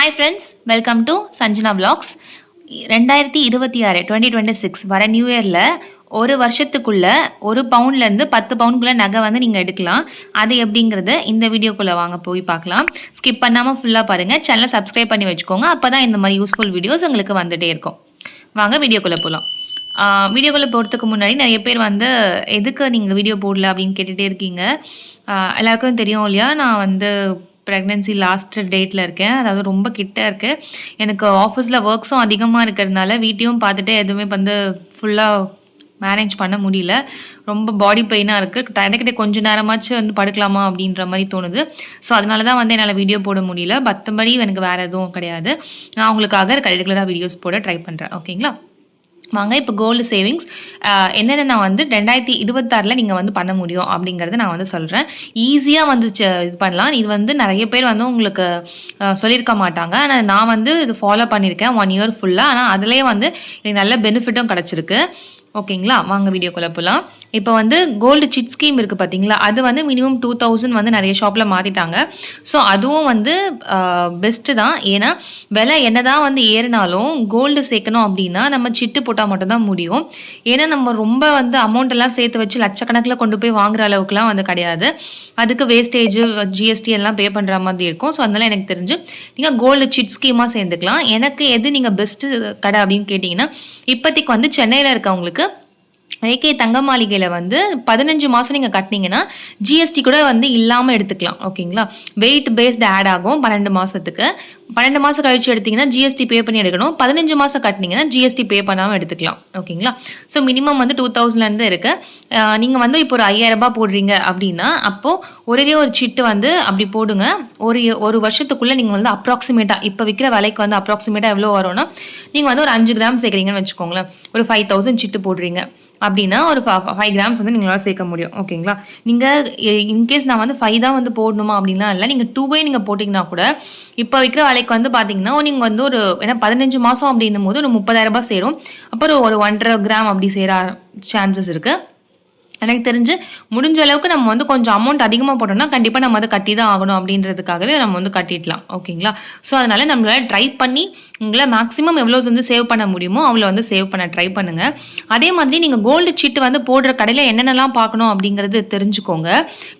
Hi friends welcome to Sanjana vlogs. ரெண்டாயிரத்தி இருபத்தி ஆறு டுவெண்ட்டி டுவெண்ட்டி சிக்ஸ் வர நியூ இயரில் ஒரு வருஷத்துக்குள்ள ஒரு பவுன்லேருந்து பத்து பவுனுக்குள்ளே நகை வந்து நீங்கள் எடுக்கலாம். அது எப்படிங்கிறத இந்த வீடியோக்குள்ளே வாங்க போய் பார்க்கலாம். ஸ்கிப் பண்ணாமல் ஃபுல்லாக பாருங்கள் சேனலை சப்ஸ்கிரைப் பண்ணி வச்சுக்கோங்க. அப்போ தான் இந்த மாதிரி யூஸ்ஃபுல் வீடியோஸ் உங்களுக்கு வந்துகிட்டே இருக்கும். வாங்க வீடியோக்குள்ளே போகலாம் வீடியோக்குள்ளே போகிறதுக்கு முன்னாடி நிறைய பேர் வந்து எதுக்கு நீங்கள் வீடியோ போடல? அப்படின்னு கேட்டுகிட்டே இருக்கீங்க. எல்லாருக்கும் தெரியும் இல்லையா? நான் வந்து ப்ரெக்னென்சி லாஸ்ட் டேட்டில் இருக்கேன். அதாவது ரொம்ப கிட்ட இருக்குது எனக்கு ஆஃபீஸில் ஒர்க்ஸும் அதிகமாக இருக்கிறதுனால வீட்டையும் பார்த்துட்டு எதுவுமே வந்து ஃபுல்லாக மேனேஜ் பண்ண முடியல. ரொம்ப பாடி பெயினாக இருக்குது எனக்கிட்ட கொஞ்சம் நேரமாச்சும் வந்து படுக்கலாமா அப்படின்ற மாதிரி தோணுது. ஸோ அதனால தான் வந்து என்னால் வீடியோ போட முடியல. மற்றபடி எனக்கு வேறு எதுவும் கிடையாது. நான் உங்களுக்காக ரெகுலராக வீடியோஸ் போட ட்ரை பண்ணுறேன் ஓகேங்களா வாங்க இப்போ கோல்டு சேவிங்ஸ் என்னென்ன நான் வந்து ரெண்டாயிரத்தி இருபத்தாறில் நீங்கள் வந்து பண்ண முடியும் அப்படிங்கிறத நான் வந்து சொல்கிறேன் ஈஸியாக வந்து இது பண்ணலாம். இது வந்து நிறைய பேர் வந்து உங்களுக்கு சொல்லியிருக்க மாட்டாங்க. ஆனால் நான் வந்து இது ஃபாலோ பண்ணியிருக்கேன் ஒன் இயர் ஃபுல்லாக ஆனால் அதுலேயே வந்து எனக்கு நல்ல பெனிஃபிட்டும் கிடச்சிருக்கு. ஓகேங்களா? வாங்க வீடியோக்குள்ளே போகலாம் இப்போ வந்து கோல்டு சிட் ஸ்கீம் இருக்குது பார்த்தீங்களா அது வந்து மினிமம் டூ தௌசண்ட் வந்து நிறைய ஷாப்பில் மாற்றிட்டாங்க ஸோ அதுவும் வந்து பெஸ்ட்டு தான். ஏன்னா விலை என்ன தான் வந்து ஏறினாலும் கோல்டு சேர்க்கணும் அப்படின்னா நம்ம சிட்டு போட்டால் மட்டும்தான் முடியும். ஏன்னா நம்ம ரொம்ப வந்து அமௌண்ட் எல்லாம் சேர்த்து வச்சு லட்சக்கணக்கில் கொண்டு போய் வாங்குற அளவுக்குலாம் வந்து கிடையாது. அதுக்கு வேஸ்டேஜ் ஜிஎஸ்டி எல்லாம் பே பண்ணுற மாதிரி இருக்கும். ஸோ அதனால் எனக்கு தெரிஞ்சு நீங்கள் கோல்டு சிட் ஸ்கீமாக சேர்ந்துக்கலாம். எனக்கு எது நீங்கள் பெஸ்ட்டு கடை அப்படின்னு கேட்டிங்கன்னா இப்போதைக்கு வந்து சென்னையில் இருக்கவங்களுக்கு ஏகே தங்க மாளிகையில் வந்து பதினஞ்சு மாதம் நீங்கள் கட்டினீங்கன்னா ஜிஎஸ்டி கூட வந்து இல்லாமல் எடுத்துக்கலாம் ஓகேங்களா வெயிட் பேஸ்டு ஆட் ஆகும் பன்னெண்டு மாதத்துக்கு பன்னெண்டு மாதம் கழிச்சு எடுத்தீங்கன்னா ஜிஎஸ்டி பே பண்ணி எடுக்கணும். பதினஞ்சு மாதம் கட்டினீங்கன்னா ஜிஎஸ்டி பே பண்ணாமல் எடுத்துக்கலாம். ஓகேங்களா? ஸோ மினிமம் வந்து டூ தௌசண்ட்லேருந்து இருக்குது நீங்கள் வந்து இப்போ ஒரு 5000 ரூபாய் போடுறீங்க அப்படின்னா அப்போது ஒரே ஒரு சிட்டு வந்து அப்படி போடுங்க. ஒரு ஒரு வருஷத்துக்குள்ளே நீங்கள் வந்து அப்ராக்சிமேட்டாக இப்போ விற்கிற விலைக்கு வந்து அப்ராக்சிமேட்டாக எவ்வளோ வரும்னா நீங்கள் வந்து ஒரு அஞ்சு கிராம் சேர்க்குறீங்கன்னு வச்சுக்கோங்களேன். ஒரு ஃபைவ் தௌசண்ட் சிட்டு போடுறீங்க. அப்படின்னா ஒரு ஃபைவ் கிராம்ஸ் வந்து நீங்களால் சேர்க்க முடியும். ஓகேங்களா? நீங்கள் இன்கேஸ் நான் வந்து ஃபைவ் தான் வந்து போடணுமா அப்படின்லாம் இல்லை. நீங்கள் டூவே நீங்கள் போட்டிங்கன்னா கூட இப்போ விற்கிற விலைக்கு வந்து பார்த்தீங்கன்னா நீங்கள் வந்து ஒரு ஏன்னா பதினஞ்சு மாதம் அப்படின்னும் போது ஒரு முப்பதாயிரம் ரூபாய் சேரும். அப்புறம் ஒரு ஒன்றரை கிராம் அப்படி சேர சான்சஸ் இருக்குது எனக்கு தெரிஞ்சு முடிஞ்ச அளவுக்கு நம்ம வந்து கொஞ்சம் அமௌண்ட் அதிகமாக போட்டோம்னா கண்டிப்பாக நம்ம அதை கட்டி தான் ஆகணும் அப்படின்றதுக்காகவே நம்ம வந்து கட்டிடலாம். ஓகேங்களா ஸோ அதனால நம்மளால் ட்ரை பண்ணி உங்களை மேக்ஸிமம் எவ்வளோ வந்து சேவ் பண்ண முடியுமோ அவ்வளோ வந்து சேவ் பண்ண ட்ரை பண்ணுங்க. அதே மாதிரி நீங்கள் கோல்டு சீட்டு வந்து போடுற கடையில் என்னென்னலாம் பார்க்கணும் அப்படிங்கிறது தெரிஞ்சுக்கோங்க.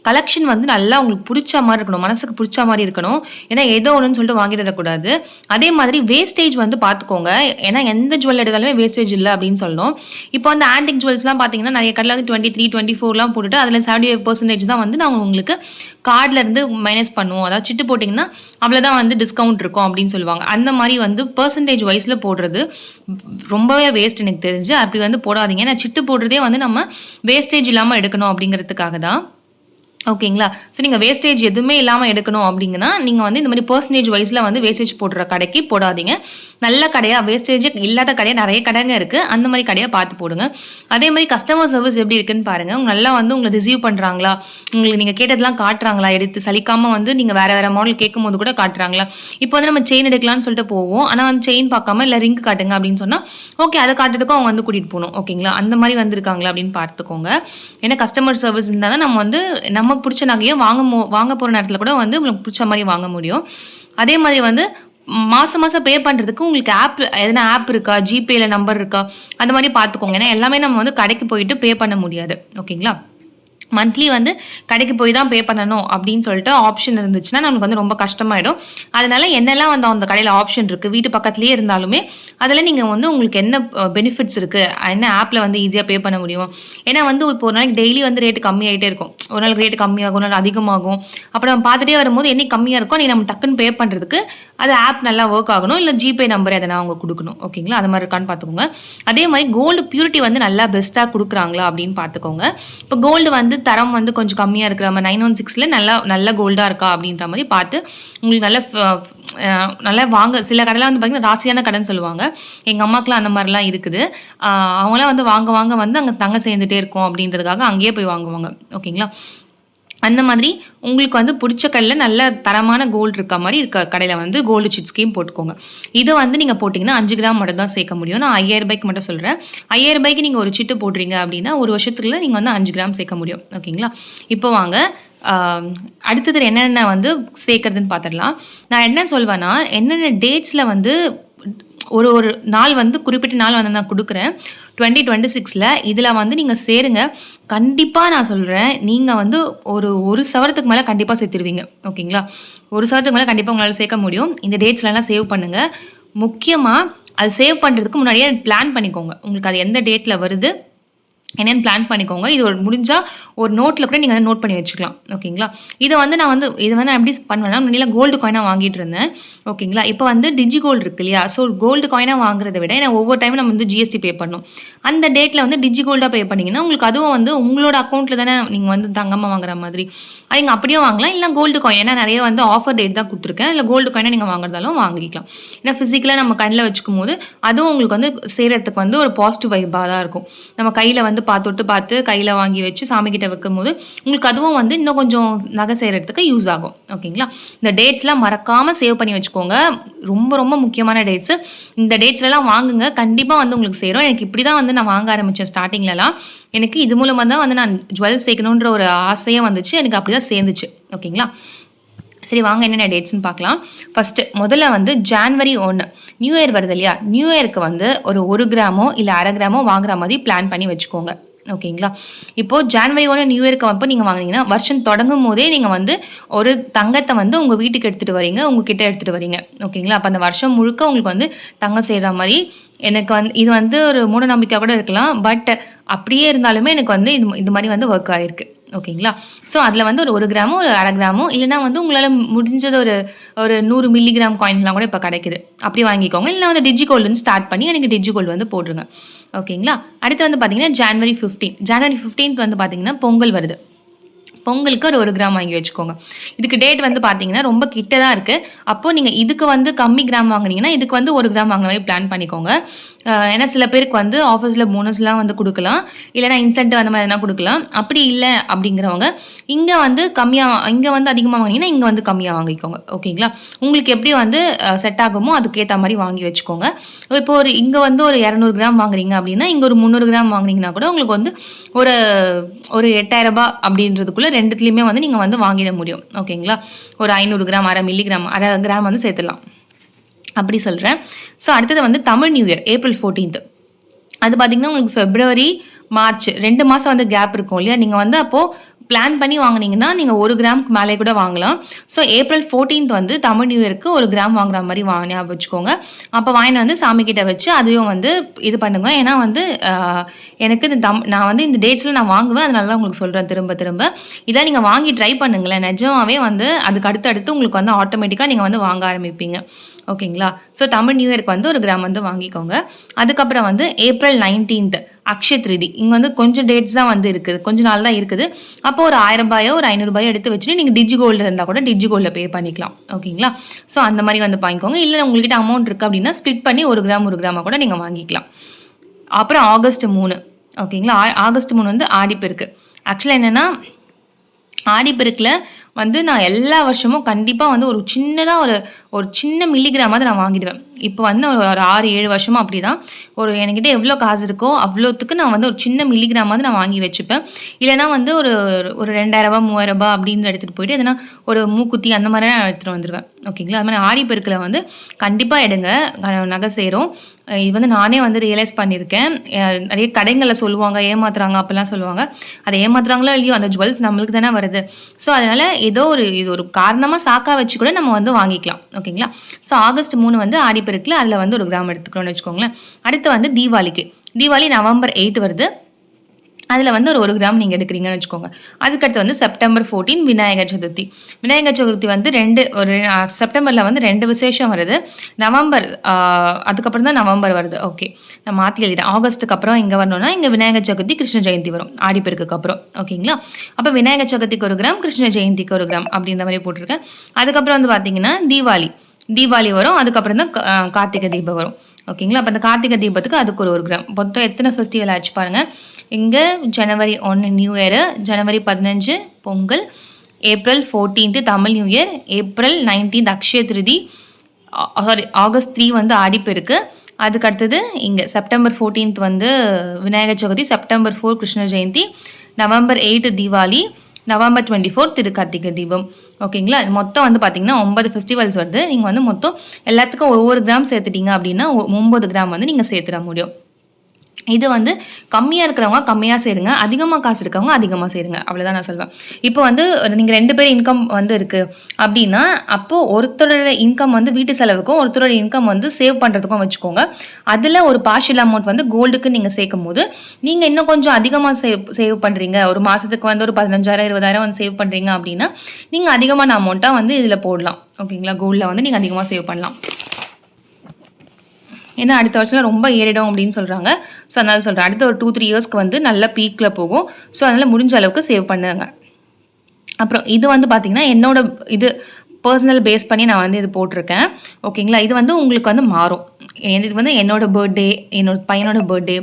கலெக்ஷன் வந்து நல்லா உங்களுக்கு பிடிச்ச மாதிரி இருக்கணும். மனசுக்கு பிடிச்ச மாதிரி இருக்கணும். ஏன்னா ஏதோ ஒன்றுன்னு சொல்லிட்டு வாங்கிடக்கூடாது. அதே மாதிரி வேஸ்டேஜ் வந்து பார்த்துக்கோங்க. ஏன்னா எந்த ஜுவல் எடுத்தாலுமே வேஸ்டேஜ் இல்லை அப்படின்னு சொல்லணும். இப்போ வந்து ஆன்டிக் ஜுவல்ஸ்லாம் பார்த்தீங்கன்னா நிறைய கடையில் வந்து டுவெண்ட்டி த்ரீ டுவெண்ட்டி ஃபோர்லாம் போட்டுட்டு அதில் செவன்டி ஃபைவ் பர்சன்டேஜ் தான் வந்து நாங்கள் உங்களுக்கு கார்டில் இருந்து மைனஸ் பண்ணுவோம். அதாவது சிட்டு போட்டிங்கன்னா அவ்வளோதான் வந்து டிஸ்கவுண்ட் இருக்கும் அப்படின்னு சொல்லுவாங்க. அந்த மாதிரி வந்து பர்சன்டேஜ் வைஸில் போடுறது ரொம்பவே வேஸ்ட் எனக்கு தெரிஞ்சு. அப்படி வந்து போடாதீங்க. ஏன்னா சிட்டு போடுறதே வந்து நம்ம வேஸ்டேஜ் இல்லாமல் எடுக்கணும் அப்படிங்கிறதுக்காக தான் ஓகேங்களா? ஸோ நீங்கள் வேஸ்டேஜ் எதுவுமே இல்லாமல் எடுக்கணும் அப்படிங்கன்னா நீங்கள் வந்து இந்த மாதிரி பர்சன்டேஜ் வைஸில் வந்து வேஸ்டேஜ் போடுற கடைக்கு போடாதீங்க. நல்ல கடையாக வேஸ்டேஜ் இல்லாத கடையாக நிறைய கடைங்க இருக்குது அந்த மாதிரி கடையாக பார்த்து போடுங்க. அதே மாதிரி கஸ்டமர் சர்வீஸ் எப்படி இருக்குன்னு பாருங்கள் உங்கள் நல்லா வந்து உங்களை ரிசீவ் பண்ணுறாங்களா உங்களுக்கு நீங்கள் கேட்டதெல்லாம் காட்டுறாங்களா? எடுத்து சலிக்காமல் வந்து நீங்கள் வேறு வேறு மாடல் கேட்கும் போது கூட காட்டுறாங்களா? இப்போ வந்து நம்ம செயின் எடுக்கலாம்னு சொல்லிட்டு போவோம். ஆனால் வந்து செயின் பார்க்காம இல்லை ரிங்க் காட்டுங்க அப்படின்னு சொன்னால் ஓகே அதை காட்டுறதுக்கும் அவங்க வந்து கூட்டிகிட்டு போகணும். ஓகேங்களா? அந்த மாதிரி வந்திருக்காங்களா அப்படின்னு பார்த்துக்கோங்க. ஏன்னா கஸ்டமர் சர்வீஸ் இருந்தால் நம்ம வந்து நம்ம நமக்கு பிடிச்ச நகையை வாங்க வாங்க போகிற நேரத்தில் கூட வந்து உங்களுக்கு பிடிச்ச மாதிரி வாங்க முடியும். அதே மாதிரி வந்து மாதம் மாதம் பே பண்ணுறதுக்கு உங்களுக்கு ஆப் எதனா ஆப் இருக்கா? ஜிபேயில் நம்பர் இருக்கா? அந்த மாதிரி பார்த்துக்கோங்க. ஏன்னா எல்லாமே நம்ம வந்து கடைக்கு போயிட்டு பே பண்ண முடியாது. ஓகேங்களா மந்த்லி வந்து கடைக்கு போய் தான் பே பண்ணணும் அப்படின்னு சொல்லிட்டு ஆப்ஷன் இருந்துச்சுன்னா நமக்கு வந்து ரொம்ப கஷ்டமாயிடும். அதனால என்னெல்லாம் வந்து அந்த கடையில் ஆப்ஷன் இருக்குது வீட்டு பக்கத்துலேயே இருந்தாலுமே அதில் நீங்கள் வந்து உங்களுக்கு என்ன பெனிஃபிட்ஸ் இருக்குது என்ன ஆப்பில் வந்து ஈஸியாக பே பண்ண முடியும்? ஏன்னா வந்து இப்போ ஒரு நாளைக்கு டெய்லி வந்து ரேட்டு கம்மியாயிட்டே இருக்கும். ஒரு நாளைக்கு ரேட்டு கம்மியாகும் ஒரு நாள் அதிகமாகும். அப்புறம் நம்ம பார்த்துட்டே வரும்போது என்னைக்கு கம்மியாக இருக்கோ நீ நம்ம டக்குன்னு பே பண்ணுறதுக்கு அது ஆப் நல்லா ஒர்க் ஆகணும். இல்லை ஜிபே நம்பர் எதனா அவங்க கொடுக்கணும். ஓகேங்களா அது மாதிரி இருக்கான்னு பார்த்துக்கோங்க. அதே மாதிரி கோல்டு பியூரிட்டி வந்து நல்லா பெஸ்ட்டாக கொடுக்குறாங்களா அப்படின்னு பார்த்துக்கோங்க. இப்போ கோல்டு வந்து தரம் வந்து கொஞ்சம் கம்மியாக இருக்கிற மாதிரி நைன் ஒன் சிக்ஸில் நல்லா நல்ல கோல்டாக இருக்கா அப்படின்ற மாதிரி பார்த்து உங்களுக்கு நல்ல ஃப- நல்லா வாங்க. சில கடையில் வந்து பார்த்தீங்கன்னா ராசியான கடைன்னு சொல்லுவாங்க. எங்கள் அம்மாக்கெலாம் அந்த மாதிரிலாம் இருக்குது. அவங்களாம் வந்து வாங்க வாங்க வந்து அங்கே தங்க சேர்ந்துட்டே இருக்கும் அப்படின்றதுக்காக அங்கேயே போய் வாங்குவாங்க. ஓகேங்களா அந்த மாதிரி உங்களுக்கு வந்து பிடிச்ச கடையில் நல்ல தரமான கோல்டு இருக்க மாதிரி இருக்க கடையில் வந்து கோல்டு சிட் ஸ்கீம் போட்டுக்கோங்க. இதை வந்து நீங்கள் போட்டிங்கன்னா அஞ்சு கிராம் மட்டும் தான் சேர்க்க முடியும். நான் ஐயாயிரம் ரூபாய்க்கு மட்டும் சொல்கிறேன் ஐயாயிரம் ரூபாய்க்கு நீங்கள் ஒரு சிட்டு போடுறீங்க அப்படின்னா ஒரு வருஷத்துக்குள்ள நீங்கள் வந்து அஞ்சு கிராம் சேர்க்க முடியும். ஓகேங்களா இப்போ வாங்க. அடுத்தது என்னென்ன வந்து சேர்க்கறதுன்னு பார்த்துடலாம் நான் என்ன சொல்வேன்னா என்னென்ன டேட்ஸில் வந்து ஒரு ஒரு நாள் வந்து குறிப்பிட்ட நாள் வந்து நான் கொடுக்குறேன். டுவெண்ட்டி டுவெண்ட்டி சிக்ஸில் இதில் வந்து நீங்கள் சேருங்க. கண்டிப்பாக நான் சொல்கிறேன் நீங்கள் வந்து ஒரு ஒரு சவரத்துக்கு மேலே கண்டிப்பாக சேர்த்துருவீங்க. ஓகேங்களா? ஒரு சவரத்துக்கு மேலே கண்டிப்பாக உங்களால் சேர்க்க முடியும். இந்த டேட்ஸ்லலாம் சேவ் பண்ணுங்கள் முக்கியமாக அது சேவ் பண்ணுறதுக்கு முன்னாடியே பிளான் பண்ணிக்கோங்க. உங்களுக்கு அது எந்த டேட்டில் வருது என்னென்னு பிளான் பண்ணிக்கோங்க. இது ஒரு முடிஞ்சால் ஒரு நோட்டில் கூட நீங்கள் நோட் பண்ணி வச்சுக்கலாம். ஓகேங்களா இதை வந்து நான் வந்து இது வந்து நான் எப்படி பண்ணுவேன்னா முன்னாடியில் கோல்டு காயினாக வாங்கிட்டு இருந்தேன். ஓகேங்களா இப்போ வந்து டிஜி கோல்டு இருக்கு இல்லையா? ஸோ கோல்டு காயினாக வாங்குறத விட நான் ஒவ்வொரு டைம் நம்ம வந்து ஜிஎஸ்டி பே பண்ணணும். அந்த டேட்டில் வந்து டிஜி கோல்டாக பே பண்ணிங்கன்னா உங்களுக்கு அதுவும் வந்து உங்களோட அக்கௌண்ட்டில் தானே நீங்கள் வந்து தங்கமாக வாங்குற மாதிரி. அது நீங்கள் அப்படியே வாங்கலாம். இல்லை கோல்டு காயின் ஏன்னா நிறைய வந்து ஆஃபர் டேட் தான் கொடுத்துருக்கேன். இல்லை கோல்டு காயினாக நீங்கள் வாங்குறதாலும் வாங்கிக்கலாம். ஏன்னா ஃபிசிக்கலாக நம்ம கண்ணில் வச்சுக்கும் போது அதுவும் உங்களுக்கு வந்து செய்கிறதுக்கு வந்து ஒரு பாசிட்டிவ் வைப்பாக தான் இருக்கும். நம்ம கையில் வந்து வந்து பார்த்துட்டு பார்த்து கையில் வாங்கி வச்சு சாமி கிட்ட வைக்கும் போது உங்களுக்கு அதுவும் வந்து இன்னும் கொஞ்சம் நகை செய்கிறதுக்கு யூஸ் ஆகும். ஓகேங்களா இந்த டேட்ஸ்லாம் மறக்காமல் சேவ் பண்ணி வச்சுக்கோங்க. ரொம்ப ரொம்ப முக்கியமான டேட்ஸு இந்த டேட்ஸ்லலாம் வாங்குங்க. கண்டிப்பாக வந்து உங்களுக்கு சேரும். எனக்கு இப்படி தான் வந்து நான் வாங்க ஆரம்பித்தேன் ஸ்டார்டிங்லலாம் எனக்கு இது மூலமாக தான் வந்து நான் ஜுவல் சேர்க்கணுன்ற ஒரு ஆசையே வந்துச்சு. எனக்கு அப்படி தான் சேர்ந்துச்சு ஓகேங்களா சரி வாங்க என்னென்ன டேட்ஸ்னு பார்க்கலாம். ஃபஸ்ட்டு முதல்ல வந்து ஜான்வரி ஒன்று நியூ இயர் வருது இல்லையா? நியூ இயருக்கு வந்து ஒரு ஒரு கிராமோ இல்லை அரை கிராமோ வாங்குற மாதிரி பிளான் பண்ணி வச்சுக்கோங்க. ஓகேங்களா? இப்போது ஜான்வரி ஒன்று நியூ இயருக்கு அப்போ நீங்கள் வாங்குனீங்கன்னா வருஷம் தொடங்கும் போதே நீங்கள் வந்து ஒரு தங்கத்தை வந்து உங்கள் வீட்டுக்கு எடுத்துகிட்டு வரீங்க உங்ககிட்ட எடுத்துகிட்டு வரீங்க. ஓகேங்களா? அப்போ அந்த வருஷம் முழுக்க உங்களுக்கு வந்து தங்கம் செய்கிற மாதிரி எனக்கு வந்து இது வந்து ஒரு மூட நம்பிக்கை கூட இருக்கலாம். பட் அப்படியே இருந்தாலுமே எனக்கு வந்து இது இது மாதிரி வந்து ஒர்க் ஆகிருக்கு ஓகேங்களா? ஸோ அதில் வந்து ஒரு ஒரு கிராமோ ஒரு அரை கிராமோ இல்லைனா வந்து உங்களால் முடிஞ்சது ஒரு ஒரு நூறு மில்லிகிராம் காயின்ஸ்லாம் கூட இப்போ கிடைக்குது. அப்படி வாங்கிக்கோங்க. இல்லை வந்து டிஜி ஸ்டார்ட் பண்ணி எனக்கு டிஜி கோல்டு வந்து போடுங்க ஓகேங்களா? அடுத்து வந்து பார்த்தீங்கன்னா ஜான்வரி ஃபிஃப்டீன் ஜான்வரி ஃபிஃப்டீன்த் வந்து பார்த்தீங்கன்னா பொங்கல் வருது. பொங்கலுக்கு ஒரு ஒரு கிராம் வாங்கி வச்சுக்கோங்க. இதுக்கு டேட் வந்து பார்த்தீங்கன்னா ரொம்ப கிட்ட தான் இருக்குது அப்போது நீங்கள் இதுக்கு வந்து கம்மி கிராம் வாங்குனீங்கன்னா இதுக்கு வந்து ஒரு கிராம் வாங்குற மாதிரி பிளான் பண்ணிக்கோங்க. ஏன்னா சில பேருக்கு வந்து ஆஃபீஸில் போனஸ்லாம் வந்து கொடுக்கலாம். இல்லைனா இன்சென்டிவ் அந்த மாதிரி எதனா கொடுக்கலாம். அப்படி இல்லை அப்படிங்கிறவங்க இங்கே வந்து கம்மியாக இங்கே வந்து அதிகமாக வாங்கினீங்கன்னா இங்கே வந்து கம்மியாக வாங்கிக்கோங்க. ஓகேங்களா? உங்களுக்கு எப்படி வந்து செட் ஆகுமோ அதுக்கேற்ற மாதிரி வாங்கி வச்சுக்கோங்க. இப்போ ஒரு இங்கே வந்து ஒரு இரநூறு கிராம் வாங்குறீங்க அப்படின்னா இங்கே ஒரு முந்நூறு கிராம் வாங்குனீங்கன்னா கூட உங்களுக்கு வந்து ஒரு ஒரு எட்டாயிரம் ரூபாய் அப்படின்றதுக்குள்ள ரெண்டுத்துலேயுமே வந்து நீங்கள் வந்து வாங்கிட முடியும். ஓகேங்களா ஒரு ஐநூறு கிராம் அரை மில்லிகிராம் அரை கிராம் வந்து சேர்த்துடலாம். அப்படி சொல்கிறேன் ஸோ அடுத்தது வந்து Tamil new year April fourteenth அது பார்த்திங்கன்னா உங்களுக்கு ஃபெப்ரவரி மார்ச் ரெண்டு மாதம் வந்து கேப் இருக்கும் இல்லையா? நீங்கள் வந்து அப்போது பிளான் பண்ணி வாங்கினீங்கன்னா நீங்கள் ஒரு கிராம்க்கு மேலே கூட வாங்கலாம். ஸோ ஏப்ரல் ஃபோர்டீன்த் வந்து தமிழ் நியூ இயருக்கு ஒரு கிராம் வாங்குற மாதிரி வா ஞாபகம் வச்சுக்கோங்க. அப்போ வாங்கிட்டு வந்து சாமி கிட்ட வச்சு அதையும் வந்து இது பண்ணுங்க. ஏன்னா வந்து எனக்கு இந்த தம் நான் வந்து இந்த டேட்ஸில் நான் வாங்குவேன். அதனால தான் உங்களுக்கு சொல்கிறேன் திரும்ப திரும்ப. இதை நீங்கள் வாங்கி ட்ரை பண்ணுங்களேன். நிஜமாவே வந்து அதுக்கு அடுத்து அடுத்து உங்களுக்கு வந்து ஆட்டோமேட்டிக்காக நீங்கள் வந்து வாங்க ஆரம்பிப்பீங்க. ஓகேங்களா ஸோ தமிழ் நியூ இயர்க்கு வந்து ஒரு கிராம் வந்து வாங்கிக்கோங்க. அதுக்கப்புறம் வந்து ஏப்ரல் நைன்டீன்த் அக்ஷய திருதி. இங்கே வந்து கொஞ்சம் டேட்ஸ் தான் வந்து இருக்குது. கொஞ்சம் நாள் தான் இருக்குது. அப்போ ஒரு ஆயிரம் ரூபாயோ ஒரு ஐநூறுபாயோ எடுத்து வச்சுட்டு நீங்கள் டிஜி கோல்டு இருந்தால் கூட டிஜி கோல்டில் பே பண்ணிக்கலாம். ஓகேங்களா? ஸோ அந்த மாதிரி வந்து வாங்கிக்கோங்க. இல்லை உங்கள்கிட்ட அமௌண்ட் இருக்குது அப்படின்னா ஸ்பிட் பண்ணி ஒரு கிராம் ஒரு கிராமாக கூட நீங்கள் வாங்கிக்கலாம். அப்புறம் ஆகஸ்ட் மூணு. ஓகேங்களா? ஆ- ஆகஸ்ட் மூணு வந்து ஆடிப்பெருக்கு ஆக்சுவலாக என்னென்னா ஆடிப்பெருக்கில் வந்து நான் எல்லா வருஷமும் கண்டிப்பாக வந்து ஒரு சின்னதாக ஒரு ஒரு சின்ன மில்லிகிராமாவது நான் வாங்கிடுவேன். இப்போ வந்து ஒரு ஒரு ஆறு ஏழு வருஷமாக அப்படி தான் ஒரு என்கிட்ட எவ்வளோ காசு இருக்கோ அவ்வளோத்துக்கு நான் வந்து ஒரு சின்ன மில்லிகிராமாவது நான் வாங்கி வச்சுப்பேன். இல்லைனா வந்து ஒரு ஒரு ரெண்டாயிரரூபா மூவாயிரரூபா அப்படின்னு எடுத்துகிட்டு போயிட்டு எதனா ஒரு மூக்குத்தி அந்த மாதிரி நான் எடுத்துகிட்டு வந்துடுவேன் ஓகேங்களா? அது மாதிரி ஆடிப்பெருக்கில் வந்து கண்டிப்பாக எடுங்க. நகை சேரும். இது வந்து நானே வந்து ரியலைஸ் பண்ணியிருக்கேன். நிறைய கடைங்களில் சொல்லுவாங்க ஏமாத்துறாங்க அப்படிலாம் சொல்லுவாங்க. அதை ஏமாத்துறாங்களோ இல்லையோ அந்த ஜுவல்ஸ் நம்மளுக்கு தானே வருது. ஸோ அதனால் ஏதோ ஒரு இது ஒரு காரணமாக சாக்கா வச்சு கூட நம்ம வந்து வாங்கிக்கலாம். ஓகேங்களா? ஸோ ஆகஸ்ட் மூணு வந்து ஆடிப்பெருக்கில் அதில் வந்து ஒரு கிராம் எடுத்துக்கணும்னு வச்சுக்கோங்களேன். அடுத்து வந்து தீபாவளிக்கு. தீபாவளி நவம்பர் எயிட் வருது. அதில் வந்து ஒரு ஒரு கிராம் நீங்கள் எடுக்கிறீங்கன்னு வச்சுக்கோங்க. அதுக்கடுத்து வந்து செப்டம்பர் ஃபோர்டீன் விநாயகர் சதுர்த்தி. விநாயகர் சதுர்த்தி வந்து ரெண்டு ஒரு செப்டம்பரில் வந்து ரெண்டு விசேஷம் வருது. நவம்பர் அதுக்கப்புறம் தான் நவம்பர் வருது. ஓகே நான் மாற்றி எழுதிட்டேன். ஆகஸ்ட்டுக்கு அப்புறம் இங்கே வரணும்னா இங்கே விநாயகர் சதுர்த்தி கிருஷ்ண ஜெயந்தி வரும். ஆடிப்பெருக்குக்கு அப்புறம். ஓகேங்களா அப்போ விநாயகர் சதுர்த்திக்கு ஒரு கிராம் கிருஷ்ண ஜெயந்திக்கு ஒரு கிராம் அப்படின்ற மாதிரி போட்டிருக்கேன். அதுக்கப்புறம் வந்து பார்த்தீங்கன்னா தீபாவளி. தீபாவளி வரும். அதுக்கப்புறம் தான் கார்த்திகை தீபம் வரும். ஓகேங்களா? அப்போ அந்த கார்த்திகை தீபத்துக்கு அதுக்கு ஒரு ஒரு கிராம். மொத்தம் எத்தனை ஃபெஸ்டிவல் ஆச்சு பாருங்கள் இங்கே ஜனவரி ஒன்று நியூ இயரு ஜனவரி பதினஞ்சு Pongal April fourteenth Tamil new year April nineteenth Akshaya Tritiya sorry August three வந்து ஆடிப்பெருக்கு. அதுக்கு அடுத்தது இங்கே செப்டம்பர் ஃபோர்டீன்த் வந்து Vinayagar Chaturthi September four Krishna Jayanthi November eight Deepavali November twenty four Thirukarthigai Deepam. ஓகேங்களா? மொத்தம் வந்து பார்த்தீங்கன்னா ஒன்பது ஃபெஸ்டிவல்ஸ் வருது. நீங்கள் வந்து மொத்தம் எல்லாத்துக்கும் ஒவ்வொரு கிராம் சேர்த்துட்டீங்க அப்படின்னா ஒம்பது கிராம் வந்து நீங்கள் சேர்த்துட முடியும். இது வந்து கம்மியாக இருக்கிறவங்க கம்மியாக சேருங்க. அதிகமாக காசு இருக்கவங்க அதிகமாக சேருங்க. அவ்வளோதான் நான் சொல்வேன். இப்போ வந்து நீங்கள் ரெண்டு பேர் இன்கம் வந்து இருக்குது அப்படின்னா அப்போது ஒருத்தரோட இன்கம் வந்து வீட்டு செலவுக்கும் ஒருத்தரோட இன்கம் வந்து சேவ் பண்ணுறதுக்கும் வச்சுக்கோங்க. அதில் ஒரு பார்ஷியல் அமௌண்ட் வந்து கோல்டுக்கு நீங்கள் சேர்க்கும் போது நீங்கள் இன்னும் கொஞ்சம் அதிகமாக சேவ் சேவ் பண்ணுறீங்க ஒரு மாதத்துக்கு வந்து ஒரு பதினஞ்சாயிரம் இருபதாயிரம் வந்து சேவ் பண்ணுறீங்க அப்படின்னா நீங்கள் அதிகமான அமௌண்ட்டாக வந்து இதில் போடலாம். ஓகேங்களா? கோல்டில் வந்து நீங்கள் அதிகமாக சேவ் பண்ணலாம். ஏன்னா அடுத்த வருஷம் ரொம்ப ஏறிடும் அப்படின்னு சொல்கிறாங்க ஸோ அதனால சொல்கிறேன் அடுத்த ஒரு டூ த்ரீ இயர்ஸ்க்கு வந்து நல்ல பீக்கில் போகும். ஸோ அதனால் முடிஞ்ச அளவுக்கு சேவ் பண்ணுங்க. அப்புறம் இது வந்து பார்த்திங்கன்னா என்னோட இது பர்சனல் பேஸ் பண்ணி நான் வந்து இது போட்டிருக்கேன். ஓகேங்களா இது வந்து உங்களுக்கு வந்து மாறும். இது வந்து என்னோட பர்த்டே என்னோட பையனோட பர்த்டே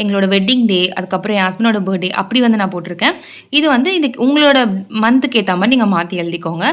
எங்களோட வெட்டிங் டே அதுக்கப்புறம் என் ஹஸ்பண்டோட பர்த்டே அப்படி வந்து நான் போட்டிருக்கேன். இது வந்து இதுக்கு உங்களோட மந்த்துக்கு ஏற்ற மாதிரி நீங்கள் மாற்றி எழுதிக்கோங்க.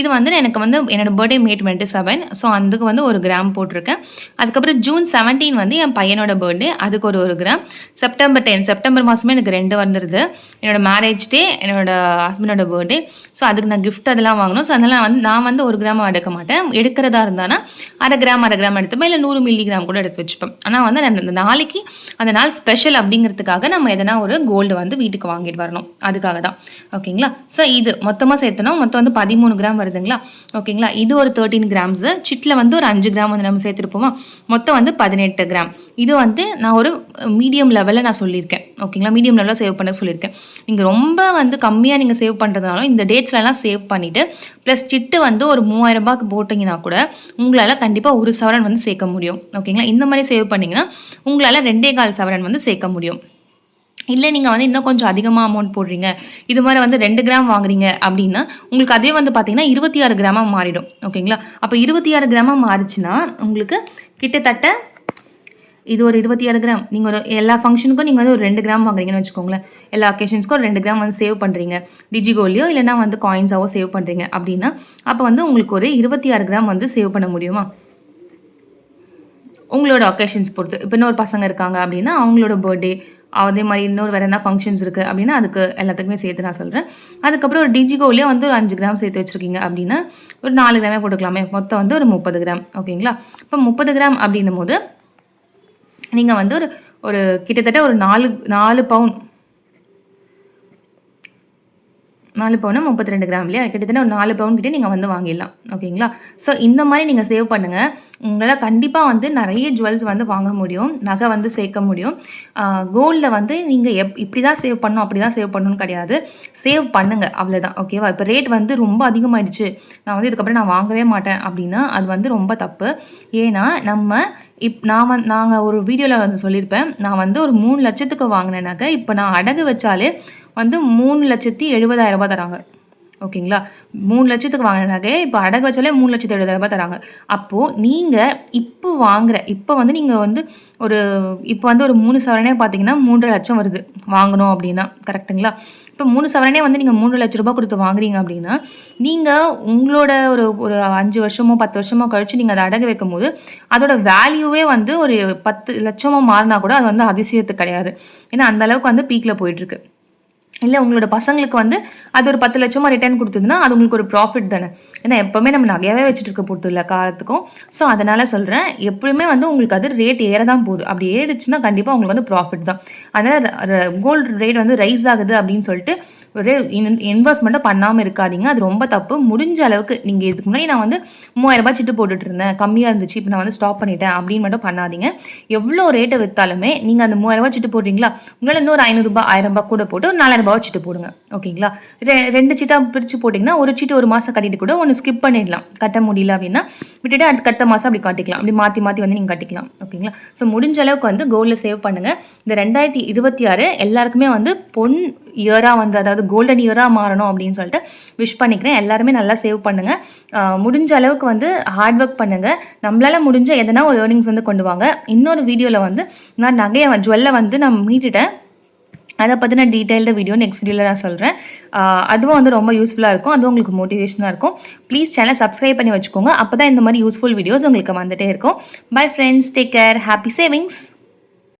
இது வந்து எனக்கு வந்து என்னோட birthday May twenty seven so அதுக்கு வந்து ஒரு கிராம் போட்டிருக்கேன். அதுக்கப்புறம் ஜூன் செவன்டீன் வந்து என் பையனோட பர்த்டே அதுக்கு ஒரு ஒரு கிராம் செப்டம்பர் டென் செப்டம்பர் மாதமே எனக்கு ரெண்டு வந்துடுது என்னோட மேரேஜ் டே என்னோட ஹஸ்பண்டோட பர்த்டே ஸோ அதுக்கு நான் கிஃப்ட் அதெல்லாம் வாங்கணும். ஸோ அதனால் வந்து நான் நான் வந்து ஒரு கிராம் எடுக்க மாட்டேன். எடுக்கிறதா இருந்தானா அரை கிராம் அரை கிராம் எடுத்துப்பேன். இல்லை நூறு மில்லி கிராம் கூட எடுத்து வச்சுப்பேன். ஆனால் வந்து அந்த நாளைக்கு அந்த நாள் ஸ்பெஷல் அப்படிங்கிறதுக்காக நம்ம எதனா ஒரு கோல்டு வந்து வீட்டுக்கு வாங்கிட்டு வரணும். அதுக்காக தான். ஓகேங்களா ஸோ இது மொத்தமாக சேர்த்தனா மொத்தம் வந்து பதிமூணு கிராம் வருதுங்களா? ஓகேங்களா இது ஒரு தேர்ட்டீன் கிராம்ஸு சிட்டில் வந்து ஒரு அஞ்சு கிராம் வந்து நம்ம சேர்த்துருப்போமா? மொத்தம் வந்து பதினெட்டு கிராம். இது வந்து நான் ஒரு மீடியம் லெவலில் நான் சொல்லியிருக்கேன். ஓகேங்களா? மீடியம் லெவலில் சேவ் பண்ண சொல்லியிருக்கேன். நீங்கள் ரொம்ப வந்து கம்மியாக நீங்கள் சேவ் பண்ணுறதுனாலும் இந்த டேட்ஸ்லலாம் சேவ் பண்ணிவிட்டு ப்ளஸ் சிட்டு வந்து ஒரு மூவாயிரம் ரூபாய்க்கு போட்டிங்கன்னா கூட உங்களால் கண்டிப்பாக ஒரு சவரன் வந்து சேர்க்க முடியும். ஓகேங்களா? இந்த மாதிரி சேவ் பண்ணிங்கன்னா உங்களால் ரெண்டே கால் சவரன் வந்து சேர்க்க முடியும். இல்லை நீங்கள் வந்து இன்னும் கொஞ்சம் அதிகமாக அமௌண்ட் போடுறீங்க. இது மாதிரி வந்து ரெண்டு கிராம் வாங்குறீங்க அப்படின்னா உங்களுக்கு அதே வந்து பார்த்தீங்கன்னா இருபத்தி ஆறு கிராமாக மாறிடும். ஓகேங்களா? அப்போ இருபத்தி ஆறு கிராமாக மாறிச்சுன்னா உங்களுக்கு கிட்டத்தட்ட இது ஒரு இருபத்தி ஆறு கிராம். நீங்கள் ஒரு எல்லா ஃபங்க்ஷனுக்கும் நீங்கள் வந்து ஒரு ரெண்டு கிராம் வாங்குறீங்கன்னு வச்சுக்கோங்களேன். எல்லா அக்கேஷன்ஸ்க்கும் ஒரு ரெண்டு கிராம் வந்து சேவ் பண்ணுறீங்க டிஜிகோல்லையோ இல்லைன்னா வந்து காயின்ஸாவோ சேவ் பண்ணுறீங்க அப்படின்னா அப்போ வந்து உங்களுக்கு ஒரு இருபத்தி ஆறு கிராம் வந்து சேவ் பண்ண முடியுமா? உங்களோட அக்கேஷன்ஸ் பொறுத்து. இப்போ இன்னொரு பசங்க இருக்காங்க அப்படின்னா அவங்களோட பர்த்டே அதே மாதிரி இன்னொரு வேறு என்ன ஃபங்க்ஷன்ஸ் இருக்குது அப்படின்னா அதுக்கு எல்லாத்துக்குமே சேர்த்து நான் சொல்கிறேன் அதுக்கப்புறம் ஒரு டிஜிகோவிலே வந்து ஒரு அஞ்சு கிராம் சேர்த்து வச்சுருக்கீங்க அப்படின்னா ஒரு நாலு கிராமே போட்டுக்கலாமே. மொத்தம் வந்து ஒரு முப்பது கிராம். ஓகேங்களா? இப்போ முப்பது கிராம் அப்படின்னும் போது நீங்கள் வந்து ஒரு ஒரு கிட்டத்தட்ட ஒரு நாலு நாலு பவுன் நாலு பவுனா முப்பத்தி ரெண்டு கிராம் இல்லையா? கிட்டத்தட்ட ஒரு நாலு பவுன் கிட்டே நீங்கள் வந்து வாங்கிடலாம். ஓகேங்களா? ஸோ இந்த மாதிரி நீங்கள் சேவ் பண்ணுங்கள் உங்களால் கண்டிப்பாக வந்து நிறைய ஜுவல்ஸ் வந்து வாங்க முடியும். நகை வந்து சேர்க்க முடியும். கோல்டில் வந்து நீங்கள் எப் இப்படி தான் சேவ் பண்ணணும் அப்படி தான் சேவ் பண்ணணும்னு கிடையாது. சேவ் பண்ணுங்கள் அவ்வளோதான் ஓகேவா இப்போ ரேட் வந்து ரொம்ப அதிகமாகிடுச்சு நான் வந்து இதுக்கப்புறம் நான் வாங்கவே மாட்டேன் அப்படின்னா அது வந்து ரொம்ப தப்பு. ஏன்னா நம்ம இப் நான் வந்து நாங்கள் ஒரு வீடியோவில் வந்து சொல்லியிருப்பேன். நான் வந்து ஒரு மூணு லட்சத்துக்கு வாங்கின நகை. இப்போ நான் அடகு வச்சாலே வந்து மூணு லட்சத்தி எழுபதாயிரம் ரூபாய் தராங்க. ஓகேங்களா? மூணு லட்சத்துக்கு வாங்கின இப்போ அடகு வச்சாலே மூணு லட்சத்து எழுபதாயிரம் ரூபாய் தராங்க. அப்போது நீங்கள் இப்போ வாங்குற இப்போ வந்து நீங்கள் வந்து ஒரு இப்போ வந்து ஒரு மூணு சவரனே பார்த்தீங்கன்னா மூன்றரை லட்சம் வருது. வாங்கணும் அப்படின்னா. கரெக்ட்டுங்களா? இப்போ மூணு சவரனே வந்து நீங்கள் மூன்று லட்ச ரூபாய் கொடுத்து வாங்குறீங்க அப்படின்னா நீங்கள் உங்களோட ஒரு ஒரு அஞ்சு வருஷமோ பத்து வருஷமோ கழிச்சு நீங்கள் அதை அடகு வைக்கும் போது அதோட வேல்யூவே வந்து ஒரு பத்து லட்சமோ மாறினா கூட அது வந்து அதிசயத்து கிடையாது. ஏன்னா அந்த அளவுக்கு வந்து பீக்கில் போயிட்டுருக்கு இல்லை உங்களோட பசங்களுக்கு வந்து அது ஒரு பத்து லட்சமாக ரிட்டர்ன் கொடுத்ததுன்னா அது உங்களுக்கு ஒரு ப்ராஃபிட் தானே. ஏன்னா எப்போவுமே நம்ம நகையாகவே வச்சுட்டு இருக்க போகிறது இல்லை காலத்துக்கும். ஸோ அதனால் சொல்கிறேன் எப்பயுமே வந்து உங்களுக்கு அது ரேட் ஏற தான் போகுது. அப்படி ஏறிச்சுன்னா கண்டிப்பாக உங்களுக்கு வந்து ப்ராஃபிட் தான். அதனால் கோல்டு ரேட் வந்து ரைஸ் ஆகுது அப்படின்னு சொல்லிட்டு ஒரு இன்வெஸ்ட்மெண்ட்டை பண்ணாமல் இருக்காதீங்க. அது ரொம்ப தப்பு. முடிஞ்ச அளவுக்கு நீங்கள் இதுக்கு முன்னாடி நான் வந்து மூவாயிரம் ரூபாய் சிட்டு போட்டுட்டு இருந்தேன். கம்மியாக இருந்துச்சு. இப்போ நான் வந்து ஸ்டாப் பண்ணிட்டேன் அப்படின்னு மட்டும் பண்ணாதீங்க. எவ்வளோ ரேட்டை விற்றாலுமே நீங்கள் அந்த மூவாயிரம் ரூபாய் சிட்டு போடுறீங்களா? உங்களால் இன்னொரு ஐநூறுரூபா ஆயிரம் ரூபாய் கூட போட்டு ஒரு நாலாயிரம் ரூபாய் சிட்டு போடுங்க. ஓகேங்களா? ரெ ரெண்டு சீட்டாக பிரித்து போட்டிங்கன்னா ஒரு சீட்டு ஒரு மாதம் கட்டிட்டு கூட ஒன்று ஸ்கிப் பண்ணிடலாம். கட்ட முடியல அப்படின்னா விட்டுட்டு அடுத்த கட்ட மாதம் அப்படி காட்டிக்கலாம். அப்படி மாற்றி மாற்றி வந்து நீங்கள் கட்டிக்கலாம். ஓகேங்களா? ஸோ முடிஞ்ச அளவுக்கு வந்து கோல்டில் சேவ் பண்ணுங்கள் இந்த ரெண்டாயிரத்தி இருபத்தி ஆறு எல்லாருக்குமே வந்து பொன் இயராக வந்து அதாவது கோல்டன் இயராக மாறணும் அப்படின்னு சொல்லிட்டு விஷ் பண்ணிக்கிறேன். எல்லாருமே நல்லா சேவ் பண்ணுங்கள் முடிஞ்ச அளவுக்கு வந்து ஹார்ட் ஒர்க் பண்ணுங்கள் நம்மளால் முடிஞ்ச எதனா ஒரு ஏர்னிங்ஸ் வந்து கொண்டு வாங்க. இன்னொரு வீடியோவில் வந்து நான் நகையை ஜுவல்லை வந்து நான் மீட்டுட்டேன். அதை பற்றின டீட்டெயில்டு வீடியோ நெக்ஸ்ட் வீடியோவில் நான் சொல்கிறேன் அதுவும் வந்து ரொம்ப யூஸ்ஃபுல்லாக இருக்கும். அதுவும் உங்களுக்கு மோட்டிவேஷனாக இருக்கும். ப்ளீஸ் சேனல் சப்ஸ்கிரைப் பண்ணி வச்சுக்கோங்க. அப்போ தான் இந்த மாதிரி யூஸ்ஃபுல் வீடியோஸ் உங்களுக்கு வந்துகிட்டே இருக்கும். Bye friends take care happy savings